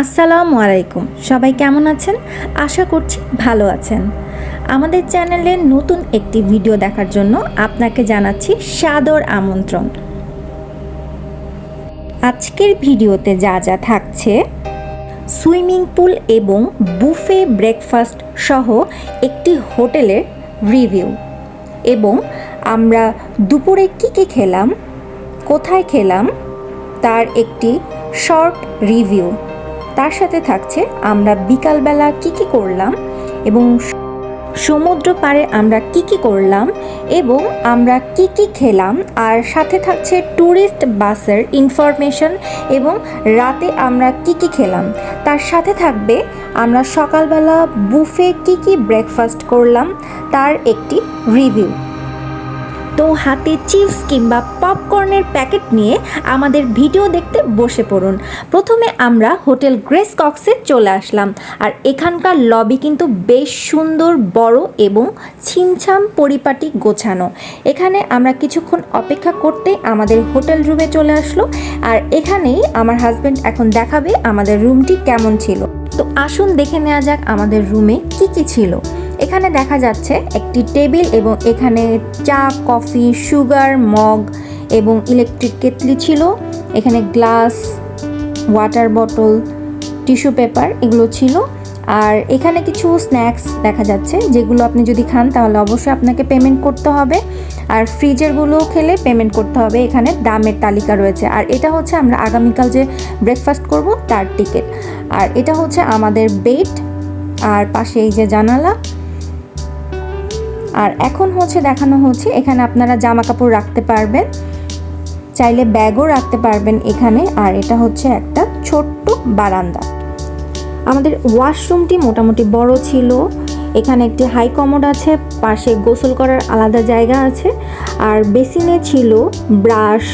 আসসালামু আলাইকুম। সবাই কেমন আছেন? আশা করছি ভালো আছেন। আমাদের চ্যানেলে নতুন একটি ভিডিও দেখার জন্য আপনাকে জানাচ্ছি সাদর আমন্ত্রণ। আজকের ভিডিওতে যা যা থাকছে, সুইমিং পুল এবং বুফে ব্রেকফাস্ট সহ একটি হোটেলের রিভিউ। এবং আমরা দুপুরে কী কী খেলাম, কোথায় খেলাম, তার একটি শর্ট রিভিউ। তার সাথে থাকছে আমরা বিকালবেলা কি কি করলাম এবং সমুদ্র পাড়ে আমরা কি কি করলাম এবং আমরা কি কি খেলাম। আর সাথে থাকছে ট্যুরিস্ট বাসের ইনফরমেশন এবং রাতে আমরা কি কি খেলাম। তার সাথে থাকবে আমরা সকালবেলা বুফে কি কি ব্রেকফাস্ট করলাম, তার একটি রিভিউ তো হাতে চিপস কিংবা পপকর্নের প্যাকেট নিয়ে আমাদের ভিডিও দেখতে বসে পড়ুন। প্রথমে আমরা হোটেল গ্রেস কক্সে চলে আসলাম আর এখানকার লবি কিন্তু বেশ সুন্দর, বড় এবং ছিমছাম পরিপাটি গোছানো। এখানে আমরা কিছুক্ষণ অপেক্ষা করতে আমাদের হোটেল রুমে চলে আসলো আর এখানেই আমার হাজব্যান্ড এখন দেখাবে আমাদের রুমটি কেমন ছিল। তো আসুন দেখে নেওয়া যাক আমাদের রুমে কি কি ছিল। এখানে দেখা যাচ্ছে একটি টেবিল এবং এখানে চা, কফি, সুগার, মগ এবং ইলেকট্রিক কেতলি ছিল। এখানে glass, water bottle, tissue paper এগুলো ছিল। আর এখানে কিছু স্ন্যাক্স দেখা যাচ্ছে যেগুলো আপনি যদি খান তাহলে অবশ্যই আপনাকে পেমেন্ট করতে হবে। আর ফ্রিজেরগুলো খেলে পেমেন্ট করতে হবে। এখানে দামের তালিকা রয়েছে। আর এটা হচ্ছে আমরা আগামীকাল যে ব্রেকফাস্ট করব তার টিকিট। আর এটা হচ্ছে আমাদের বেড। আর পাশে এই যে জানালা আর এখন হচ্ছে দেখানো হচ্ছে, এখানে আপনারা জামা কাপড় রাখতে পারবেন, চাইলে ব্যাগও রাখতে পারবেন এখানে, আর এটা হচ্ছে একটা ছোট্ট বারান্দা। আমাদের ওয়াশরুমটি মোটামুটি বড় ছিল, এখানে একটি হাই কমোড আছে, পাশে গোসল করার আলাদা জায়গা আছে, আর বেসিনে ছিল brush,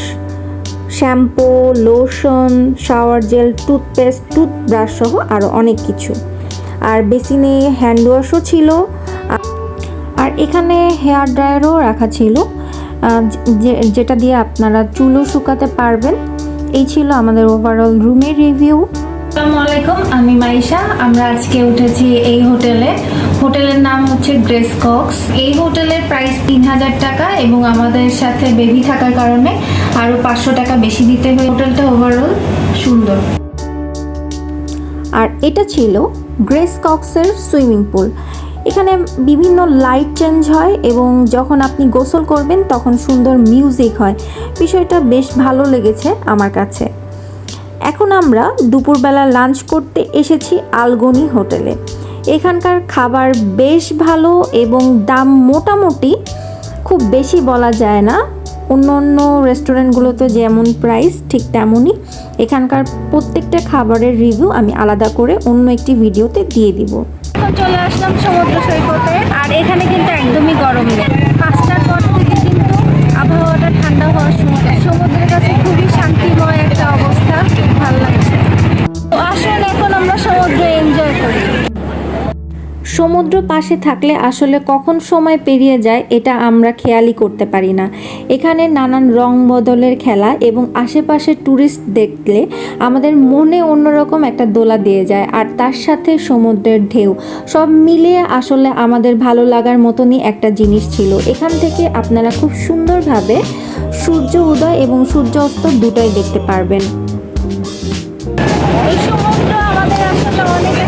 shampoo, lotion, shower gel, toothpaste, toothbrush সহ আরও অনেক কিছু। আর বেসিনে হ্যান্ড ওয়াশও ছিল আর এখানে হেয়ার ড্রায়ারও রাখা ছিল যেটা দিয়ে আপনারা চুলও শুকাতে পারবেন। এই ছিল আমাদের ওভারঅল রুমের রিভিউ আসসালামু আলাইকুম আমি মাইশা। আমরা আজকে উঠেছি এই হোটেলে। হোটেলের নাম হচ্ছে গ্রেস কক্স। এই হোটেলের প্রাইস তিন হাজার টাকা এবং আমাদের সাথে বেবি থাকার কারণে আরও পাঁচশো টাকা বেশি দিতে হয় হোটেলটা ওভারঅল সুন্দর। আর এটা ছিল গ্রেস কক্সের সুইমিং পুল। এখানে বিভিন্ন লাইট চেঞ্জ হয় এবং যখন আপনি গোসল করবেন তখন সুন্দর মিউজিক হয়। বিষয়টা বেশ ভালো লেগেছে আমার কাছে। এখন আমরা দুপুরবেলা লাঞ্চ করতে এসেছি আলগনি হোটেলে। এখানকার খাবার বেশ ভালো এবং দাম মোটামুটি খুব বেশি বলা যায় না। অন্য অন্য রেস্টুরেন্টগুলোতে যেমন প্রাইস ঠিক তেমনই। এখানকার প্রত্যেকটা খাবারের রিভিউ আমি আলাদা করে অন্য একটি ভিডিওতে দিয়ে দিব। চলে আসলাম সমুদ্র সৈকতে। আর এখানে কিন্তু একদমই গরম নেই। পাঁচটার পর থেকে সমুদ্র পাশে থাকলে আসলে কখন সময় পেরিয়ে যায়, এটা আমরা খেয়ালই করতে পারি না। এখানে নানান রং বদলের খেলা এবং আশেপাশে ট্যুরিস্ট দেখলে আমাদের মনে অন্যরকম একটা দোলা দিয়ে যায়, আর তার সাথে সমুদ্রের ঢেউ। সব মিলিয়ে আসলে আমাদের ভালো লাগার মতনই একটা জিনিস ছিল। এখান থেকে আপনারা খুব সুন্দরভাবে সূর্য উদয় এবং সূর্য অস্ত দুটোই দেখতে পারবেন। এই সমুদ্র আমাদের আসলে অনেক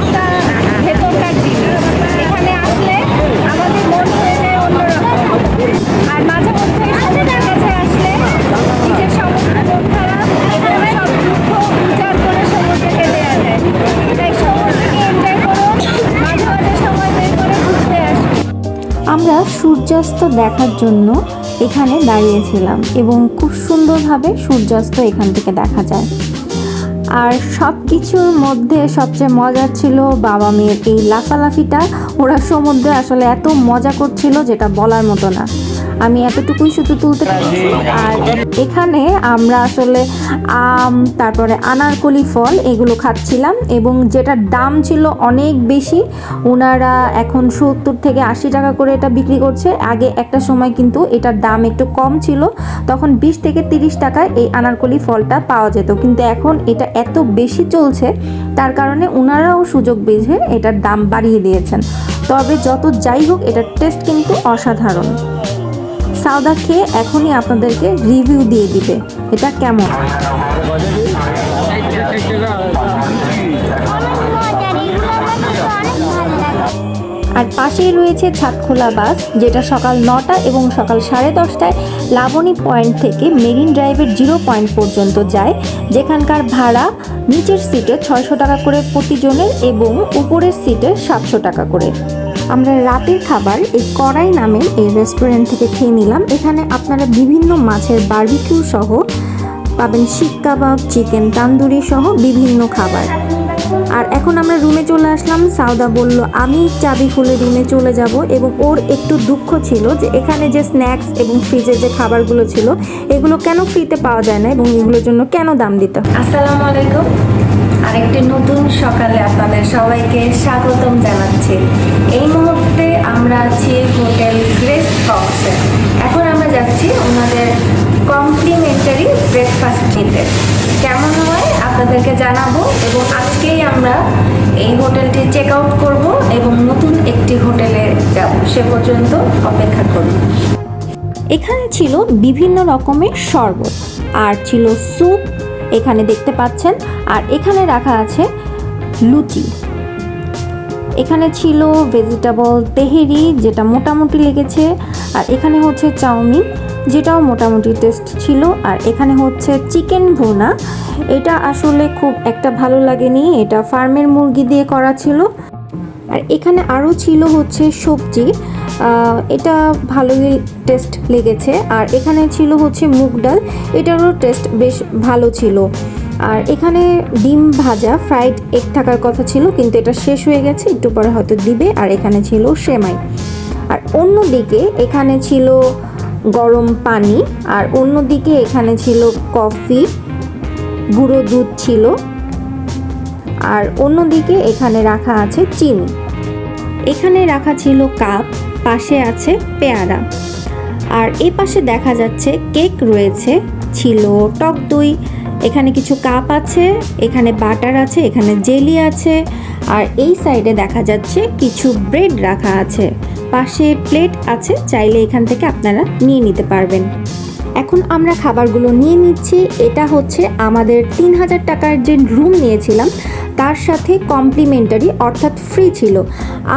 সূর্যাস্ত দেখার জন্য এখানে দাঁড়িয়েছিলাম এবং খুব সুন্দরভাবে সূর্যাস্ত এখান থেকে দেখা যায়। আর সব কিছুর মধ্যে সবচেয়ে মজার ছিল বাবা মেয়ের এই লাফালাফিটা। ওরা সমুদ্রে আসলে এত মজা করছিল যেটা বলার মতো না। আমি এতটুকুই শুধু তুলতে পেরেছি। আর এখানে আমরা আসলে আম তারপরে আনারকলি ফল এগুলো খাচ্ছিলাম এবং যেটার দাম ছিল অনেক বেশি ওনারা এখন সত্তর থেকে আশি টাকা করে এটা বিক্রি করছে। আগে একটা সময় কিন্তু এটার দাম একটু কম ছিল তখন বিশ থেকে তিরিশ টাকায় এই আনারকলি ফলটা পাওয়া যেত। কিন্তু এখন এটা এত বেশি চলছে তার কারণে ওনারাও সুযোগ বেঁধে এটার দাম বাড়িয়ে দিয়েছেন। তবে যত যাই হোক এটার টেস্ট কিন্তু অসাধারণ। সাউদা খেয়ে এখনই আপনাদেরকে রিভিউ দিয়ে দিবে। এটা কেমন? আর পাশেই রয়েছে ছাদখোলা বাস, যেটা সকাল নটা এবং সকাল সাড়ে দশটায় লাবণী পয়েন্ট থেকে মেরিন ড্রাইভের জিরো পয়েন্ট পর্যন্ত যায়, যেখানকার ভাড়া নিচের সিটে ছয়শো টাকা করে প্রতিজনের এবং উপরের সিটে সাতশো টাকা করে। আমরা রাতের খাবার এই কড়াই নামে এই রেস্টুরেন্ট থেকে খেয়ে নিলাম। এখানে আপনারা বিভিন্ন মাছের বার্বিকিউ সহ পাবেন শিক কাবাব চিকেন তান্দুরি সহ বিভিন্ন খাবার। আর এখন আমরা রুমে চলে আসলাম। সাউদা বলল, আমি চাবি খুলে রুমে চলে যাব। এবং ওর একটু দুঃখ ছিল যে এখানে যে স্ন্যাক্স এবং ফ্রিজের যে খাবারগুলো ছিল, এগুলো কেন ফ্রিতে পাওয়া যায় না এবং এগুলোর জন্য কেন দাম দিতে আসসালামু আলাইকুম। আরেকটি নতুন সকালে আপনাদের সবাইকে স্বাগতম জানাচ্ছি। এই মুহূর্তে আমরা আছি হোটেল গ্রেস বক্সে। এখন আমরা যাচ্ছি ওনাদের কমপ্লিমেন্টারি ব্রেকফাস্ট নিতে। কেমন হয় আপনাদেরকে জানাব এবং আজকেই আমরা এই হোটেলটি চেক আউট করব এবং নতুন একটি হোটেলে যাব। সে পর্যন্ত অপেক্ষা করব এখানে ছিল বিভিন্ন রকমের শরবত। আর ছিল স্যুপ এখানে দেখতে পাচ্ছেন। আর এখানে রাখা আছে লুচি। এখানে ছিল ভেজিটেবল তেহেরি, যেটা মোটামুটি লেগেছে। আর এখানে হচ্ছে চাউমিন, যেটাও মোটামুটি টেস্ট ছিল। আর এখানে হচ্ছে চিকেন ভুনা। এটা আসলে খুব একটা ভালো লাগেনি। এটা ফার্মের মুরগি দিয়ে করা ছিল। আর এখানে আরও ছিল হচ্ছে সবজি। এটা ভালোই টেস্ট লেগেছে। আর এখানে ছিল হচ্ছে মুগ ডাল। এটারও টেস্ট বেশ ভালো ছিল। আর এখানে ডিম ভাজা ফ্রাইড এগ থাকার কথা ছিল, কিন্তু এটা শেষ হয়ে গেছে। একটু পরে হয়তো দিবে। আর এখানে ছিল সেমাই। আর অন্যদিকে এখানে ছিল গরম পানি। আর অন্যদিকে এখানে ছিল কফি গুঁড়ো দুধ ছিল। আর অন্যদিকে এখানে রাখা আছে চিনি। এখানে রাখা ছিল কাপ পাশে আছে পেয়ারা। আর এই পাশে দেখা যাচ্ছে কেক রয়েছে, ছিল টক দই, এখানে কিছু কাপ আছে, এখানে বাটার আছে, এখানে জেলি আছে, আর এই সাইডে দেখা যাচ্ছে কিছু ব্রেড রাখা আছে। পাশে প্লেট আছে, চাইলে এখান থেকে আপনারা নিয়ে নিতে পারবেন। এখন আমরা খাবারগুলো নিয়ে নিচ্ছি, এটা হচ্ছে আমাদের তিন হাজার টাকার যে রুম নিয়েছিলাম তার সাথে কমপ্লিমেন্টারি অর্থাৎ ফ্রি ছিল।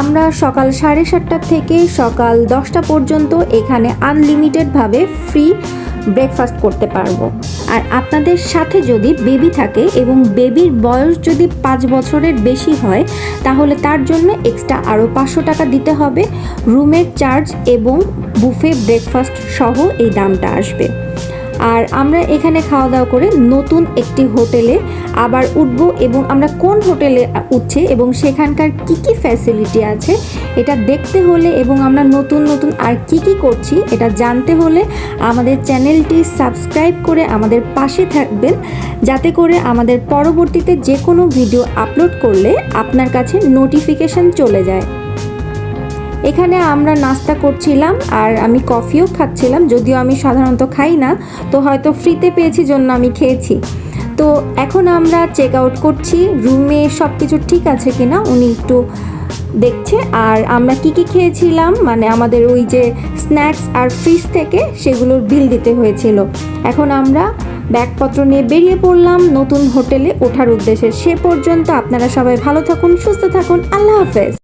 আমরা সকাল সাড়ে সাতটা থেকে সকাল দশটা পর্যন্ত এখানে আনলিমিটেডভাবে ফ্রি ব্রেকফাস্ট করতে পারব। আর আপনাদের সাথে যদি বেবি থাকে এবং বেবির বয়স যদি পাঁচ বছরের বেশি হয়, তাহলে তার জন্য এক্সট্রা আরও পাঁচশো টাকা দিতে হবে। রুমের চার্জ এবং বুফে ব্রেকফাস্ট সহ এই দামটা আসবে। আর আমরা এখানে খাওয়া দাওয়া করে নতুন একটি হোটেলে আবার উঠব এবং আমরা কোন হোটেলে উঠছে এবং সেখানকার কি কি ফ্যাসিলিটি আছে, এটা দেখতে হলে এবং আমরা নতুন নতুন আর কি কি করছি, এটা জানতে হলে আমাদের চ্যানেলটি সাবস্ক্রাইব করে আমাদের পাশে থাকবেন। যাতে করে আমাদের পরবর্তীতে যে কোনো ভিডিও আপলোড করলে আপনার কাছে নোটিফিকেশন চলে যায়। এখানে আমরা নাস্তা করছিলাম আর আমি কফিও খাচ্ছিলাম, যদিও আমি সাধারণত খাই না, তো হয়তো ফ্রিতে পেয়েছি জন্য আমি খেয়েছি। তো এখন আমরা চেক আউট করছি রুমে সব কিছু ঠিক আছে কিনা উনি একটু দেখছে। আর আমরা কি কি খেয়েছিলাম মানে আমাদের ওই যে স্ন্যাক্স আর ফ্রিজ থেকে সেগুলোর বিল দিতে হয়েছিল। এখন আমরা ব্যাগপত্র নিয়ে বেরিয়ে পড়লাম নতুন হোটেলে ওঠার উদ্দেশ্যে। সে পর্যন্ত আপনারা সবাই ভালো থাকুন, সুস্থ থাকুন, আল্লাহ হাফেজ।